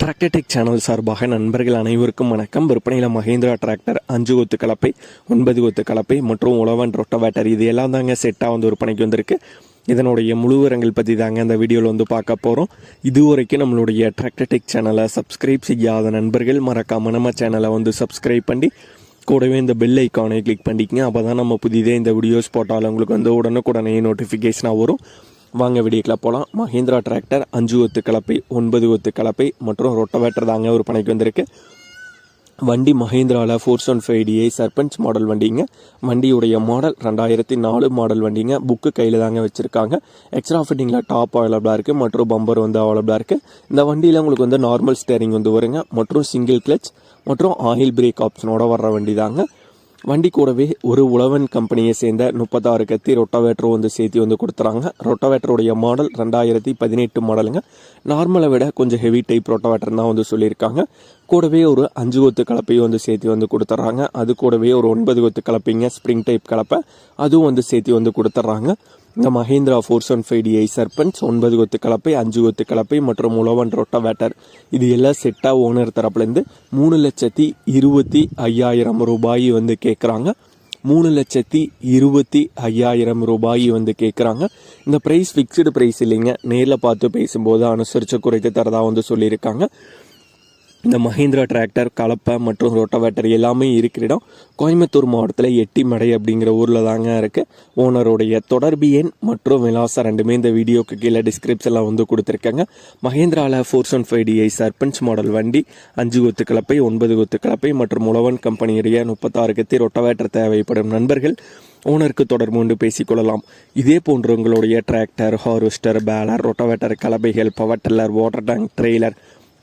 Tractor Tech channel சார்பாக நண்பர்கள் அனைவருக்கும் வணக்கம். விற்பனையில் மகேந்திரா டிராக்டர் அஞ்சு கொத்து கலப்பை ஒன்பது கொத்து கலப்பை மற்றும் உழவன் ரொட்டவேட்டர் இது எல்லாம் தாங்க செட்டாக வந்து விற்பனைக்கு வந்திருக்கு. இதனுடைய முழுவரங்கள் பற்றி தாங்க இந்த வீடியோவில் வந்து பார்க்க போகிறோம் இதுவரைக்கும் நம்மளுடைய டிராக்டர்டெக் சேனலை சப்ஸ்கிரைப் செய்யாத நண்பர்கள் மறக்காம நம்ம சேனலை வந்து சப்ஸ்கிரைப் பண்ணி கூடவே இந்த பெல் ஐக்கானை கிளிக் பண்ணிக்கங்க. அப்போ தான் நம்ம புதிதே இந்த வீடியோஸ் போட்டாலும் உங்களுக்கு வந்து உடனுக்குடனே நோட்டிஃபிகேஷனாக வரும். வாங்க வீடியோக்கில் போகலாம் மஹேந்திரா டிராக்டர் அஞ்சு ஒத்து கலப்பை ஒன்பது ஒத்து கலப்பை மற்றும் ரொட்டவேட்டர் தாங்க ஒரு பணிக்கு வந்திருக்கு. வண்டி மஹேந்திராவில் four seven five DI Sarpanch model வண்டிங்க. வண்டியுடைய மாடல் ரெண்டாயிரத்தி நாலு மாடல் வண்டிங்க. புக்கு கையில் தாங்க வச்சுருக்காங்க. எக்ஸ்ட்ரா ஃபிட்டிங்கில் டாப் அவைலபிளாக இருக்குது மற்றும் பம்பர் வந்து அவைலபிளாக இருக்குது இந்த வண்டியில் உங்களுக்கு வந்து நார்மல் ஸ்டேரிங் வந்து வருங்க. மற்றும் சிங்கிள் கிளச் மற்றும் ஆயில் பிரேக் ஆப்ஷனோட வர்ற வண்டி தாங்க வண்டி கூடவே ஒரு உழவன் கம்பெனியை சேர்ந்த முப்பத்தாறு கத்தி ரொட்டாவேட்டரும் வந்து சேர்த்து வந்து கொடுத்துறாங்க. ரொட்டாவேட்டருடைய மாடல் ரெண்டாயிரத்தி பதினெட்டு மாடலுங்க. நார்மலை விட கொஞ்சம் ஹெவி டைப் ரொட்டாவேட்டர் தான் வந்து சொல்லியிருக்காங்க. கூடவே ஒரு அஞ்சு கொத்து கலப்பையும் வந்து சேர்த்து வந்து கொடுத்துட்றாங்க அது கூடவே ஒரு ஒன்பது கொத்து கலப்பைங்க ஸ்ப்ரிங் டைப் கலப்பை. அதுவும் வந்து சேர்த்து வந்து கொடுத்துட்றாங்க இந்த Mahindra four one five DI Sarpanch ஒன்பது கொத்து கலப்பை அஞ்சு கொத்து கலப்பை மற்றும் உழவன் ரொட்டவேட்டர் இது எல்லாம் செட்டாக ஓனர் தரப்புலேருந்து மூணு லட்சத்தி இருபத்தி ஐயாயிரம் ரூபாய் வந்து கேட்குறாங்க மூணு லட்சத்தி இருபத்தி ஐயாயிரம் ரூபாய் வந்து கேட்குறாங்க இந்த ப்ரைஸ் ஃபிக்ஸ்டு ப்ரைஸ் இல்லைங்க. நேரில் பார்த்து பேசும்போது அனுசரித்து குறைத்து தரதாக வந்து சொல்லியிருக்காங்க. இந்த மஹேந்திரா டிராக்டர் கலப்பை மற்றும் ரோட்டோவேட்டர் எல்லாமே இருக்கிற இடம் கோயம்புத்தூர் மாவட்டத்தில் எட்டிமடை அப்படிங்கிற ஊரில் தாங்க இருக்குது ஓனருடைய தொடர்பு எண் மற்றும் விலாசம் ரெண்டுமே இந்த வீடியோக்கு கீழே டிஸ்கிரிப்ஷனில் வந்து கொடுத்துருக்காங்க. மஹேந்திராவில் four one five DI Sarpanch model வண்டி அஞ்சு கொத்து கலப்பை ஒன்பது கொத்து கலப்பை மற்றும் உழவன் கம்பெனியுடைய முப்பத்தாறு கத்தி ரொட்டவேட்டர் தேவைப்படும் நண்பர்கள் ஓனருக்கு தொடர்பு கொண்டு பேசிக்கொள்ளலாம் இதே போன்று உங்களுடைய tractor harvester baler rotavator கலப்பைகள் power tiller water tank trailer